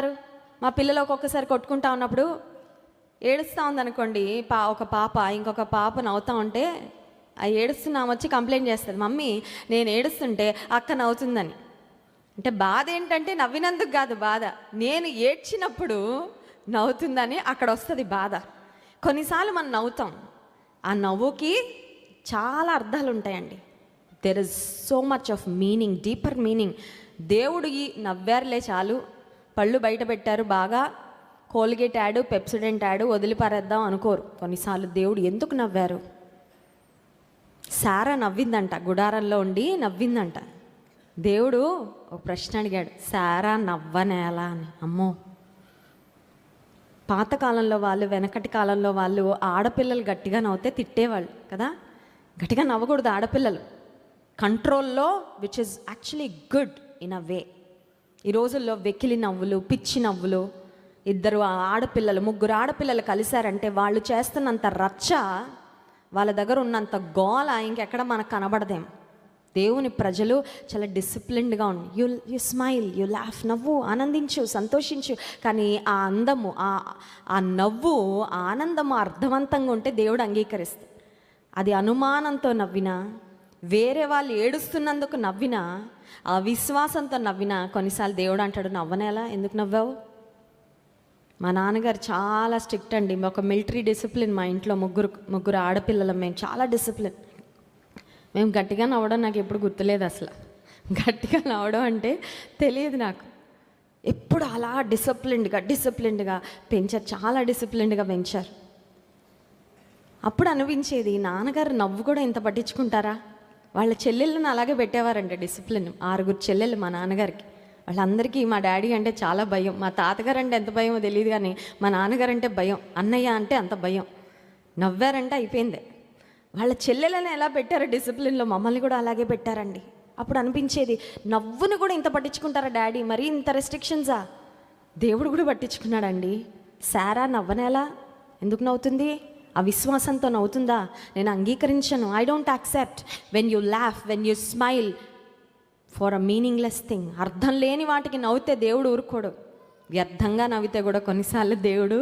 మా పిల్లలు ఒక్కొక్కసారి కొట్టుకుంటా ఉన్నప్పుడు ఏడుస్తూ ఉందనుకోండి పా ఒక పాప ఇంకొక పాప నవ్వుతూ ఉంటే ఆ ఏడుస్తున్నాం వచ్చి కంప్లైంట్ చేస్తుంది మమ్మీ నేను ఏడుస్తుంటే అక్క నవ్వుతుందని. అంటే బాధ ఏంటంటే నవ్వినందుకు కాదు బాధ నేను ఏడ్చినప్పుడు నవ్వుతుందని అక్కడ వస్తుంది బాధ. కొన్నిసార్లు మనం నవ్వుతాం ఆ నవ్వుకి చాలా అర్థాలు ఉంటాయండి. There is so much of meaning deeper meaning దేవుడు ఈ నవ్వారులే చాలు పళ్ళు బయట పెట్టారు బాగా కోల్గేట్ యాడు పెప్సిడెంట్ యాడు వదిలిపారేద్దాం అనుకోరు. కొన్నిసార్లు దేవుడు ఎందుకు నవ్వారు? సారా నవ్విందంట గుడారంలో ఉండి నవ్విందంట. దేవుడు ఒక ప్రశ్న అడిగాడు సారా నవ్వనేలా అని? అమ్మో. పాతకాలంలో వాళ్ళు వెనకటి కాలంలో వాళ్ళు ఆడపిల్లలు గట్టిగా నవ్వుతే తిట్టేవాళ్ళు కదా? గట్టిగా నవ్వకూడదు ఆడపిల్లలు. కంట్రోల్లో which is actually good in a way ఈ రోజుల్లో వెకిలి నవ్వులు పిచ్చి నవ్వులు ఇద్దరు ఆడపిల్లలు ముగ్గురు ఆడపిల్లలు కలిశారంటే వాళ్ళు చేస్తున్నంత రచ్చ వాళ్ళ దగ్గర ఉన్నంత గోల ఇంకెక్కడ మనకు కనబడదేం. దేవుని ప్రజలు చాలా డిసిప్లిన్డ్గా ఉండి you you smile you laugh నవ్వు ఆనందించు సంతోషించు. కానీ ఆ అందము ఆ ఆ నవ్వు ఆ ఆనందము అర్థవంతంగా ఉంటే దేవుడు అంగీకరిస్తాడు. అది అనుమానంతో నవ్వినా వేరే వాళ్ళు ఏడుస్తున్నందుకు నవ్వినా ఆ విశ్వాసంతో నవ్వినా కొన్నిసార్లు దేవుడు అంటాడు నవ్వనేలా? ఎందుకు నవ్వావు? మా నాన్నగారు చాలా స్ట్రిక్ట్ అండి. ఒక మిలిటరీ డిసిప్లిన్ మా ఇంట్లో ముగ్గురు ముగ్గురు ఆడపిల్లలం. మేము చాలా డిసిప్లిన్. మేము గట్టిగా నవ్వడం నాకు ఎప్పుడు గుర్తులేదు అసలు. గట్టిగా నవ్వడం అంటే తెలియదు నాకు. ఎప్పుడు అలా డిసిప్లిన్డ్గా డిసిప్లిన్డ్గా పెంచారు చాలా డిసిప్లిన్డ్గా పెంచారు. అప్పుడు అనిపించేది నాన్నగారు నవ్వు కూడా ఇంత పట్టించుకుంటారా? వాళ్ళ చెల్లెళ్ళని అలాగే పెట్టేవారంట డిసిప్లిన్. ఆరుగురు చెల్లెళ్ళు మా నాన్నగారికి. వాళ్ళందరికీ మా డాడీ అంటే చాలా భయం. మా తాతగారు అంటే ఎంత భయమో తెలియదు కానీ మా నాన్నగారు అంటే భయం. అన్నయ్య అంటే అంత భయం. నవ్వారంటే అయిపోయింది. వాళ్ళ చెల్లెలను ఎలా పెట్టారో డిసిప్లిన్లో మమ్మల్ని కూడా అలాగే పెట్టారండి. అప్పుడు అనిపించేది నవ్వును కూడా ఇంత పట్టించుకుంటారా డాడీ? మరీ ఇంత రెస్ట్రిక్షన్సా దేవుడు కూడా పట్టించుకున్నాడండి. సారా నవ్వనేలా? ఎందుకు నవ్వుతుంది? ఆ విశ్వాసంతో నవ్వుతుందా? నేను అంగీకరించను. I don't accept when you laugh when you smile for a meaningless thing అర్థం లేని వాటికి నవ్వితే దేవుడు ఊరుకోడు. వ్యర్థంగా నవ్వితే కూడా కొన్నిసార్లు దేవుడు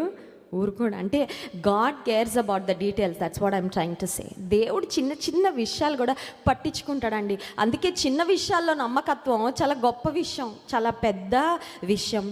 ఊరుకోడు. అంటే God cares about the details that's what I'm trying to say దేవుడు చిన్న చిన్న విషయాలు కూడా పట్టించుకుంటాడండి. అందుకే చిన్న విషయాల్లో నమ్మకత్వం చాలా గొప్ప విషయం. చాలా పెద్ద విషయం.